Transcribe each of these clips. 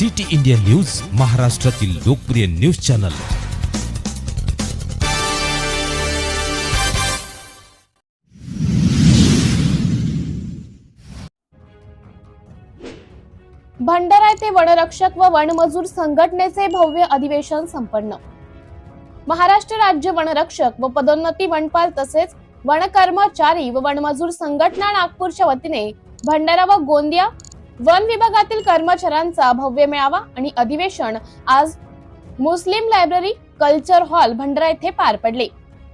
City India news महाराष्ट्रातील लोकप्रिय news channel. Bhandara येथे वनरक्षक व वनमजूर संघटनेचे भव्य अधिवेशन संपन्न. महाराष्ट्र राज्य वनरक्षक व पदोन्नती वनपाल तसेच वनकर्मचारी व वनमजूर संघटना नागपूरच्या वतीने भंडारा व गोंदिया वन विभागातील कर्मचाऱ्यांचा भव्य मेळावा आणि अधिवेशन आज Muslim library culture hall Bhandara येथे पार पडले.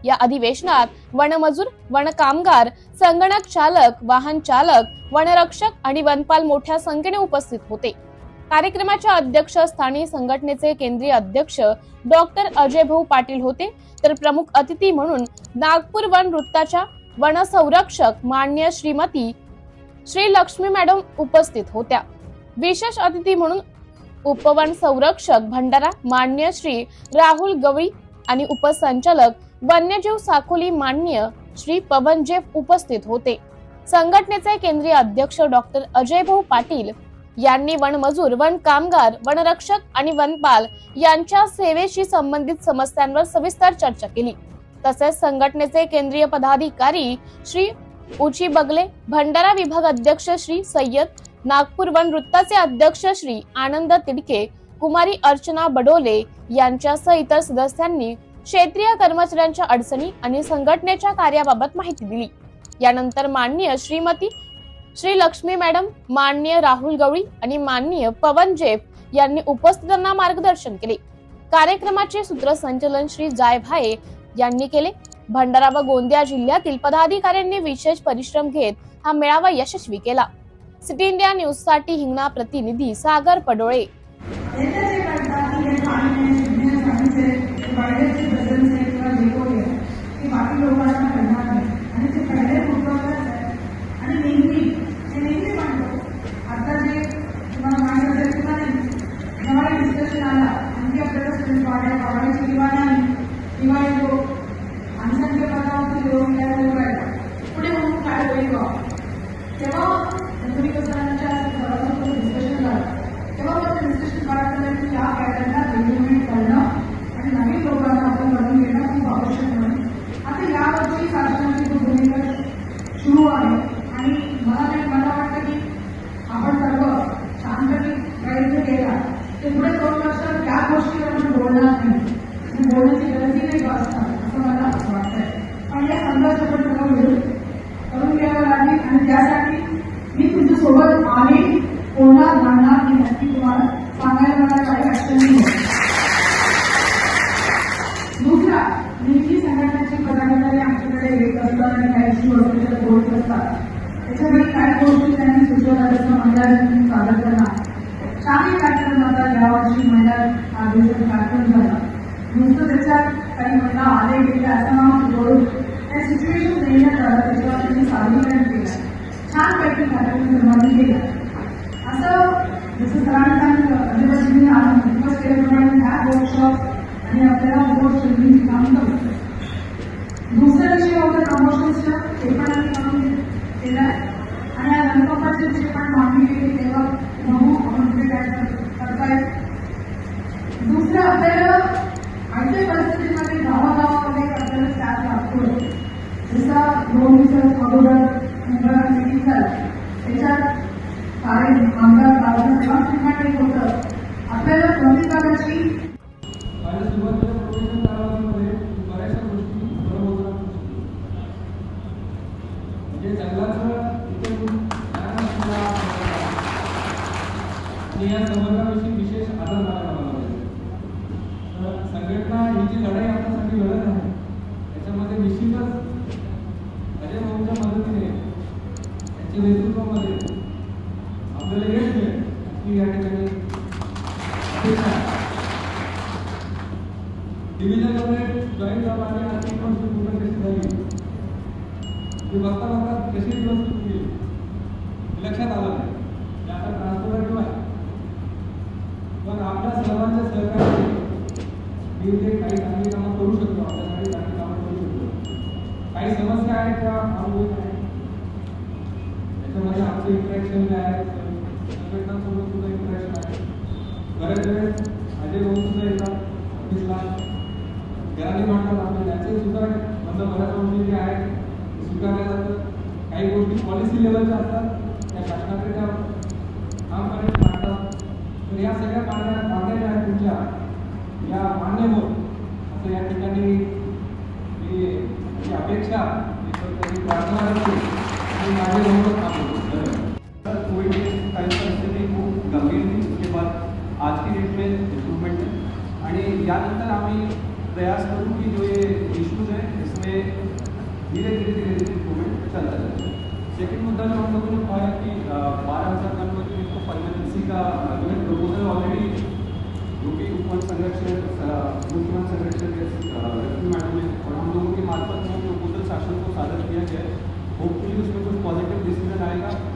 या अधिवेशनात वनमजूर वनकामगार संगणक चालक वाहन चालक वनरक्षक आणि वनपाल मोठ्या संख्येने उपस्थित होते. कार्यक्रमाच्या अध्यक्षस्थानी संघटनेचे केंद्रीय अध्यक्ष डॉक्टर अजय भाऊ पाटील होते. तर प्रमुख अतिथी म्हणून नागपूर वन वृत्ताच्या वनसंरक्षक मान्य श्रीमती श्री लक्ष्मी मॅडम उपस्थित होत्या. विशेष अतिथी म्हणून उपवन संरक्षक भंडारा मान्य श्री राहुल गवळी आणि उपसंचालक वन्यजीव साकोली मान्य श्री पवनजेफ उपस्थित होते. संघटनेचे केंद्रीय अध्यक्ष डॉक्टर अजय भाऊ पाटील यांनी वनमजूर वन कामगार वनरक्षक आणि वनपाल यांच्या सेवेशी संबंधित समस्यांवर सविस्तर चर्चा केली. तसेच संघटनेचे केंद्रीय पदाधिकारी श्री उची बगले भंडारा विभाग अध्यक्ष श्री सय्यद नागपूर वन वृत्ताचे अध्यक्ष श्री आनंद तिडके कुमारी अर्चना बडोले यांच्यासह इतर सदस्यांनी क्षेत्रीय कर्मचाऱ्यांच्या अडचणी आणि संघटनेच्या कार्याबाबत माहिती दिली. यानंतर माननीय श्रीमती श्री लक्ष्मी मॅडम माननीय राहुल गवळी आणि माननीय पवन जेफ यांनी उपस्थितांना मार्गदर्शन केले. कार्यक्रमाचे सूत्रसंचलन श्री जाय भाये यांनी केले. भंडारा व गोंदिया जिल्ह्यातील पदाधिकाऱ्यांनी विशेष परिश्रम घेत हा मेळावा यशस्वी केला. सिटी इंडिया न्यूजसाठी हिंगणा प्रतिनिधी सागर पडोळे. नेते तेव्हा तुम्ही कसरांच्या डिस्कशन झालं. तेव्हा आपण डिस्कशन करायचं की या पॅटर्नला डेव्हलपमेंट करणं आणि नवीन लोकांना आपण घडून घेणं खूप आवश्यक म्हणून आता यावर्षी शासनाची भूमिका सुरू आहे आणि मला मला वाटतं की आपण सर्व शांततेने प्रयत्न केला ते पुढे दोन वर्षात त्या गोष्टीवर आपण बोलणार नाही. बोलण्याची गरजही नाही असं मला वाटतं पण या संघर्ष आपण सर्व मिळून करून घ्यावं लागेल आणि त्यासाठी मी तुमच्यासोबत आहे कोणा जाणार मी नक्की तुम्हाला सांगायला मला काही अडचण नाही दुसरा निधी संघटनेचे पदाधिकारी आमच्याकडे येत असतात आणि काही इश्यू असलेल्या बोलत असतात त्याच्यापैकी काही गोष्टी त्यांनी सुचवल्या जसं मंडळांनी सादर करणार चारही कार्यक्रम आता यावर्षी महिला हा कार्यक्रम झाला. नुसतं त्याच्यात काही महिला आले गेले असं नाव जोडून त्या सिच्युएशन देण्यात आलं त्याच्यावर त्यांनी सादरीकरण केलं. छानपैकी कार्यक्रम निर्माण केला. असं जसं सरांनी सांगितलं आदिवासींनी आज रिक्वेस्ट केल्याप्रमाणे ह्या वर्कशॉप आणि आपल्याला बोर्ड शेड्यूलिंग काम करतो दुसऱ्या विषय होता प्रमोशन्सच्या ते पण आम्ही काम केलं आहे. या जे पण मागणी केली तेव्हा काय करतायत दुसरं आपल्याला आजच्या परिस्थितीमध्ये गावागावामध्ये आपल्याला स्टाफ लागतो. जसा दोन दिवसात अगोदर मुंबई मिटिंग त्याच्यात कारण आमदार गावाला तेव्हा ठिकाणी होतं. आपल्याला प्रतिकाराची बऱ्याचशा गोष्टी बरोबर म्हणजे जंगलाचं आणि या संवर्गाविषयी विशेष आदर मानायला मला पाहिजे तर संघटना ही जी लढाई आपल्यासाठी लढत आहे. त्याच्यामध्ये निश्चितच अजय भाऊच्या मदतीने त्यांच्या नेतृत्वामध्ये आपल्याला यश मिळेल की या ठिकाणी डिव्हिजन आहे. डिव्हिजनमध्ये जॉईन झाल्याने आर्थिक पण पूर्ण कशी झाली? ते बघता बघता कशी दिवस गेली लक्षात आलं नाही ते आता ट्रान्सफर आहे पण आपल्या सर्वांच्या सहकार्याने मी इथे काही चांगली कामं करू शकतो आपल्यासाठी चांगली कामं करू शकतो काही समस्या अनुभव त्या त्याच्यामध्ये आमचं इंटरॅक्शन काय आहे? संघटनांसोबत सुद्धा इंटरॅक्शन आहे. बऱ्याच वेळेस माझे भाऊ सुद्धा येतात ऑफिसला. घराने म्हणतात आपण त्याचे सुद्धा मतलब बऱ्याच गोष्टी जे आहेत ते स्वीकारल्या जातात. काही गोष्टी पॉलिसी लेवलच्या असतात त्या शासनाकडे त्या ठामपणे मांडतात तर या सगळ्या मागण्या मागण्या ज्या आहेत तुमच्या या मान्य होत असं या ठिकाणी अपेक्षा आज की डेट में इम्प्रूवमेंट है आणि यानंतर आम्ही प्रयास करू की जो ये इश्यूज है इसमें धीरे धीरे धीरे धीरे इम्प्रूवमेंट चलता जाए सेकंड मुद्दा जो हम लोगों ने कि बारह हज़ार कर्मचारी का जो है प्रपोजल ऑलरेडी जो कि उपवन संरक्षण मुख्यमंत्री संरक्षण लक्ष्मी मैडम ने और हम लोगों के मार्फत में प्रपोजल शासन को सादर किया गया है होपफुली उसमें कुछ पॉजिटिव डिसीजन आएगा।